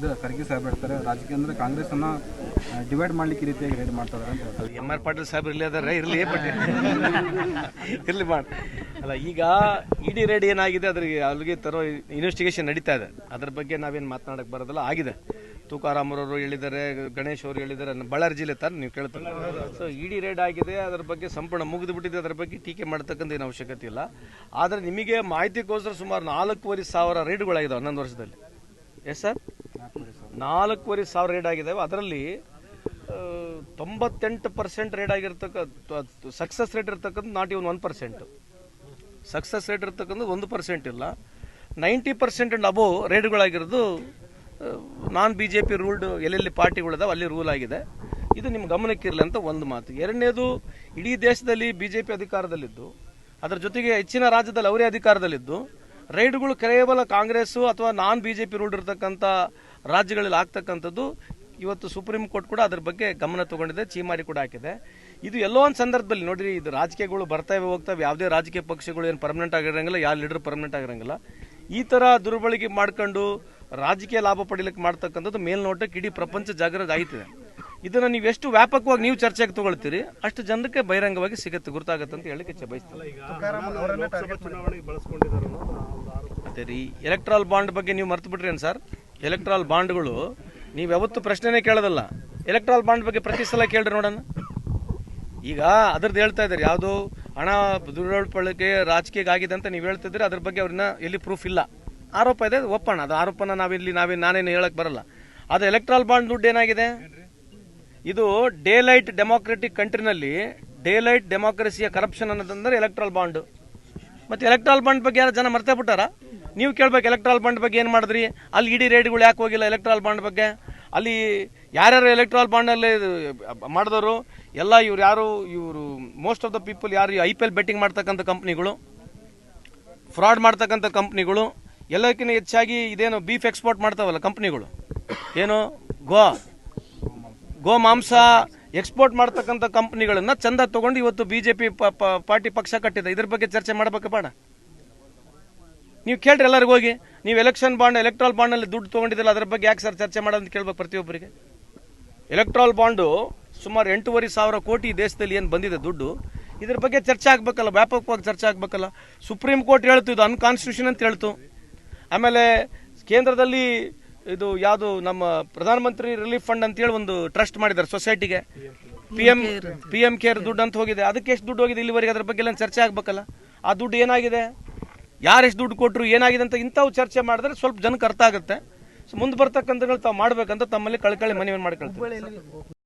ಇದು ಖರ್ಗೆ ಸಾಹೇಬ್ ಹೇಳ್ತಾರೆ. ರಾಜಕೀಯ ಅಂದ್ರೆ ಕಾಂಗ್ರೆಸ್ ಅನ್ನ ಡಿವೈಡ್ ಮಾಡ್ಲಿಕ್ಕೆ ಈ ರೀತಿಯಾಗಿ ರೇಡ್ ಮಾಡ್ತಾರೆ ಅಂತ ಹೇಳ್ತಾರೆ. ಎಂ ಆರ್ ಪಾಟೀಲ್ ಸಾಹೇಬ್ ಇರಲಿ ಅದಾರೆ ಇರಲಿ ಬಟ್ ಇರಲಿ ಮಾಡಿ. ಅಲ್ಲ, ಈಗ ಇಡಿ ರೇಡ್ ಏನಾಗಿದೆ, ಅದ್ರಿಗೆ ಅಲ್ಲಿಗೆ ತರೋ ಇನ್ವೆಸ್ಟಿಗೇಷನ್ ನಡೀತಾ ಇದೆ. ಅದ್ರ ಬಗ್ಗೆ ನಾವೇನು ಮಾತನಾಡಕ್ಕೆ ಬರೋದಲ್ಲ, ಆಗಿದೆ. ತೂಕಾರಾಮರವರು ಹೇಳಿದ್ದಾರೆ, ಗಣೇಶ್ ಅವರು ಹೇಳಿದ್ದಾರೆ ಬಳ್ಳಾರಿ ಜಿಲ್ಲೆ ತಾನು, ನೀವು ಕೇಳ್ತಾರೆ. ಸೊ ಇಡಿ ರೇಡ್ ಆಗಿದೆ, ಅದ್ರ ಬಗ್ಗೆ ಸಂಪೂರ್ಣ ಮುಗಿದು ಬಿಟ್ಟಿದೆ, ಅದ್ರ ಬಗ್ಗೆ ಟೀಕೆ ಮಾಡ್ತಕ್ಕಂಥ ಏನು ಅವಶ್ಯಕತೆ ಇಲ್ಲ. ಆದರೆ ನಿಮಗೆ ಮಾಹಿತಿಗೋಸ್ಕರ ಸುಮಾರು ನಾಲ್ಕೂವರೆ ಸಾವಿರ ರೈಡ್ಗಳಾಗಿದೆ ಹನ್ನೊಂದು ವರ್ಷದಲ್ಲಿ. Yes sir? ನಾಲ್ಕೂವರೆ ಸಾವಿರ ರೇಡ್ ಆಗಿದ್ದಾವೆ ಅದರಲ್ಲಿ ತೊಂಬತ್ತೆಂಟು ಪರ್ಸೆಂಟ್ ರೇಡ್ ಆಗಿರ್ತಕ್ಕ ಸಕ್ಸಸ್ ರೇಟ್ ಇರ್ತಕ್ಕಂಥ not even one percent success rate ಇರ್ತಕ್ಕಂಥ ಒಂದು ಪರ್ಸೆಂಟ್ ಇಲ್ಲ. Ninety percent and above ರೇಟ್ಗಳಾಗಿರೋದು non B J P ruled ಎಲ್ಲೆಲ್ಲಿ ಪಾರ್ಟಿಗಳಿದಾವೆ ಅಲ್ಲಿ ರೂಲ್ ಆಗಿದೆ. ಇದು ನಿಮ್ಮ ಗಮನಕ್ಕಿರಲಿ ಅಂತ ಒಂದು ಮಾತು. ಎರಡನೇದು, ಇಡೀ ದೇಶದಲ್ಲಿ ಬಿ ಜೆ ಪಿ ಅಧಿಕಾರದಲ್ಲಿದ್ದು, ಅದರ ಜೊತೆಗೆ ಹೆಚ್ಚಿನ ರಾಜ್ಯದಲ್ಲಿ ಅವರೇ ಅಧಿಕಾರದಲ್ಲಿದ್ದು ರೈಡ್ಗಳು ಕೇವಲ ಕಾಂಗ್ರೆಸ್ಸು ಅಥವಾ non B J P ruled ಇರ್ತಕ್ಕಂಥ ರಾಜ್ಯಗಳಲ್ಲಿ ಆಗ್ತಕ್ಕಂಥದ್ದು ಇವತ್ತು ಸುಪ್ರೀಂ ಕೋರ್ಟ್ ಕೂಡ ಅದ್ರ ಬಗ್ಗೆ ಗಮನ ತಗೊಂಡಿದೆ ಚೀಮಾರಿ ಕೂಡ ಹಾಕಿದೆ. ಇದು ಎಲ್ಲೋ ಒಂದು ಸಂದರ್ಭದಲ್ಲಿ ನೋಡಿರಿ ಇದು ರಾಜಕೀಯಗಳು ಬರ್ತಾವೆ ಹೋಗ್ತವೆ ಯಾವುದೇ ರಾಜಕೀಯ ಪಕ್ಷಗಳು ಏನು ಪರ್ಮನೆಂಟ್ ಆಗಿರಂಗಿಲ್ಲ ಯಾವ ಲೀಡರ್ ಪರ್ಮನೆಂಟ್ ಆಗಿರಂಗಿಲ್ಲ. ಈ ಥರ ದುರ್ಬಳಕೆ ಮಾಡ್ಕೊಂಡು ರಾಜಕೀಯ ಲಾಭ ಪಡೀಲಿಕ್ಕೆ ಮಾಡ್ತಕ್ಕಂಥದ್ದು ಮೇಲ್ನೋಟಕ್ಕೆ ಇಡೀ ಪ್ರಪಂಚ ಜಾಗೃತ ಆಯ್ತಿದೆ. ಇದನ್ನು ನೀವು ಎಷ್ಟು ವ್ಯಾಪಕವಾಗಿ ನೀವು ಚರ್ಚೆಗೆ ತಗೊಳ್ತೀರಿ ಅಷ್ಟು ಜನಕ್ಕೆ ಬಹಿರಂಗವಾಗಿ ಸಿಗುತ್ತೆ ಗುರುತಾಗುತ್ತೆ ಅಂತ ಹೇಳಕ್ಕೆ ಬಯಸ್ತಾರೆ ಬಯಸ್ತೀನಿ. ಅದೇ ರೀ ಎಲೆಕ್ಟ್ರಾಲ್ ಬಾಂಡ್ ಬಗ್ಗೆ ನೀವು ಮರ್ತು ಬಿಟ್ರೇನು ಸರ್? ಎಲೆಕ್ಟ್ರಾಲ್ ಬಾಂಡ್ಗಳು ನೀವು ಯಾವತ್ತು ಪ್ರಶ್ನೆನೇ ಕೇಳೋದಲ್ಲ. ಎಲೆಕ್ಟ್ರಾಲ್ ಬಾಂಡ್ ಬಗ್ಗೆ ಪ್ರತಿ ಸಲ ಕೇಳ್ರಿ ನೋಡೋಣ. ಈಗ ಅದ್ರದ್ದು ಹೇಳ್ತಾ ಇದ್ದಾರೆ, ಯಾವುದು ಹಣ ದುರ್ಬಳಕೆ ರಾಜಕೀಯ ಆಗಿದೆ ಅಂತ ನೀವು ಹೇಳ್ತಿದ್ರೆ ಅದ್ರ ಬಗ್ಗೆ ಅವ್ರನ್ನ ಎಲ್ಲಿ ಪ್ರೂಫ್ ಇಲ್ಲ. ಆರೋಪ ಇದೆ ಒಪ್ಪಣ, ಅದು ಆರೋಪನ ನಾವಿಲ್ಲಿ, ನಾವೇ, ನಾನೇನು ಹೇಳಕ್ ಬರಲ್ಲ. ಅದು ಎಲೆಕ್ಟ್ರಾಲ್ ಬಾಂಡ್ ದುಡ್ಡು ಏನಾಗಿದೆ? ಇದು ಡೇ ಲೈಟ್ ಡೆಮೋಕ್ರೆಟಿಕ್ ಕಂಟ್ರಿನಲ್ಲಿ ಡೇ ಲೈಟ್ ಡೆಮೋಕ್ರೆಸಿಯ ಕರಪ್ಷನ್ ಅನ್ನೋದಂದ್ರೆ ಎಲೆಕ್ಟ್ರಾಲ್ ಬಾಂಡ್. ಮತ್ತೆ ಎಲೆಕ್ಟ್ರಾಲ್ ಬಾಂಡ್ ಬಗ್ಗೆ ಯಾರು ಜನ ಮರ್ತೇ ಬಿಟ್ಟಾರ? ನೀವು ಕೇಳ್ಬೇಕು ಎಲೆಕ್ಟ್ರಾಲ್ ಬಾಂಡ್ ಬಗ್ಗೆ ಏನು ಮಾಡಿದ್ರಿ? ಅಲ್ಲಿ ಇಡೀ ರೇಟ್ಗಳು ಯಾಕೆ ಹೋಗಿಲ್ಲ ಎಲೆಕ್ಟ್ರಾಲ್ ಬಾಂಡ್ ಬಗ್ಗೆ? ಅಲ್ಲಿ ಯಾರ್ಯಾರು ಎಲೆಕ್ಟ್ರಾಲ್ ಬಾಂಡಲ್ಲಿ ಮಾಡಿದವರು? ಎಲ್ಲ ಇವ್ರು ಯಾರು? ಇವರು ಮೋಸ್ಟ್ ಆಫ್ ದ ಪೀಪಲ್ ಯಾರು? ಐ ಪಿ ಎಲ್ ಬೆಟ್ಟಿಂಗ್ ಮಾಡ್ತಕ್ಕಂಥ ಕಂಪ್ನಿಗಳು ಫ್ರಾಡ್ ಮಾಡ್ತಕ್ಕಂಥ ಕಂಪ್ನಿಗಳು ಎಲ್ಲಕ್ಕಿಂತ ಹೆಚ್ಚಾಗಿ ಇದೇನು ಬೀಫ್ ಎಕ್ಸ್ಪೋರ್ಟ್ ಮಾಡ್ತಾವಲ್ಲ ಕಂಪ್ನಿಗಳು ಏನು? ಗೋ. ಗೋ ಮಾಂಸ ಎಕ್ಸ್ಪೋರ್ಟ್ ಮಾಡ್ತಕ್ಕಂಥ ಕಂಪ್ನಿಗಳನ್ನು ಚಂದ ತೊಗೊಂಡು ಇವತ್ತು ಬಿಜೆಪಿ ಪಾರ್ಟಿ ಪಕ್ಷ ಕಟ್ಟಿದೆ. ಇದ್ರ ಬಗ್ಗೆ ಚರ್ಚೆ ಮಾಡಬೇಕು ಬೇಡ ನೀವು ಕೇಳ್ರಿ ಎಲ್ಲರಿಗೂ ಹೋಗಿ. ನೀವು ಎಲೆಕ್ಷನ್ ಬಾಂಡ್ ಎಲೆಕ್ಟ್ರಾಲ್ ಬಾಂಡಲ್ಲಿ ದುಡ್ಡು ತೊಗೊಂಡಿದ್ದಿಲ್ಲ ಅದ್ರ ಬಗ್ಗೆ ಯಾಕೆ ಸರ್ ಚರ್ಚೆ ಮಾಡೋದು ಕೇಳ್ಬೇಕು ಪ್ರತಿಯೊಬ್ಬರಿಗೆ? ಎಲೆಕ್ಟ್ರಾಲ್ ಬಾಂಡು ಸುಮಾರು ಎಂಟೂವರೆ ಸಾವಿರ ಕೋಟಿ ದೇಶದಲ್ಲಿ ಏನು ಬಂದಿದೆ ದುಡ್ಡು, ಇದ್ರ ಬಗ್ಗೆ ಚರ್ಚೆ ಆಗ್ಬೇಕಲ್ಲ, ವ್ಯಾಪಕವಾಗಿ ಚರ್ಚೆ ಆಗ್ಬೇಕಲ್ಲ. ಸುಪ್ರೀಂ ಕೋರ್ಟ್ ಹೇಳ್ತು, ಇದು ಅನ್ಕಾನ್ಸ್ಟಿಟ್ಯೂಷನ್ ಅಂತ ಹೇಳ್ತು. ಆಮೇಲೆ ಕೇಂದ್ರದಲ್ಲಿ ಇದು ಯಾವುದು ನಮ್ಮ ಪ್ರಧಾನಮಂತ್ರಿ ರಿಲೀಫ್ ಫಂಡ್ ಅಂತ ಹೇಳಿ ಒಂದು ಟ್ರಸ್ಟ್ ಮಾಡಿದ್ದಾರೆ ಸೊಸೈಟಿಗೆ P M P M care ದುಡ್ಡು ಅಂತ ಹೋಗಿದೆ. ಅದಕ್ಕೆ ಎಷ್ಟು ದುಡ್ಡು ಹೋಗಿದೆ ಇಲ್ಲಿವರೆಗೆ, ಅದ್ರ ಬಗ್ಗೆ ಎಲ್ಲ ಚರ್ಚೆ ಆಗಬೇಕಲ್ಲ. ಆ ದುಡ್ಡು ಏನಾಗಿದೆ? ಯಾರು ಎಷ್ಟು ದುಡ್ಡು ಕೊಟ್ಟರು ಏನಾಗಿದೆ ಅಂತ ಇಂಥವು ಚರ್ಚೆ ಮಾಡಿದ್ರೆ ಸ್ವಲ್ಪ ಜನಕ್ಕೆ ಅರ್ಥ ಆಗುತ್ತೆ. ಸೊ ಮುಂದೆ ಬರ್ತಕ್ಕಂಥದ್ದು ತಾವು ಮಾಡಬೇಕಂತ ತಮ್ಮಲ್ಲಿ ಕಳ್ಕಳಿ ಮನವಿ ಮಾಡ್ಕೊಳ್ತೀವಿ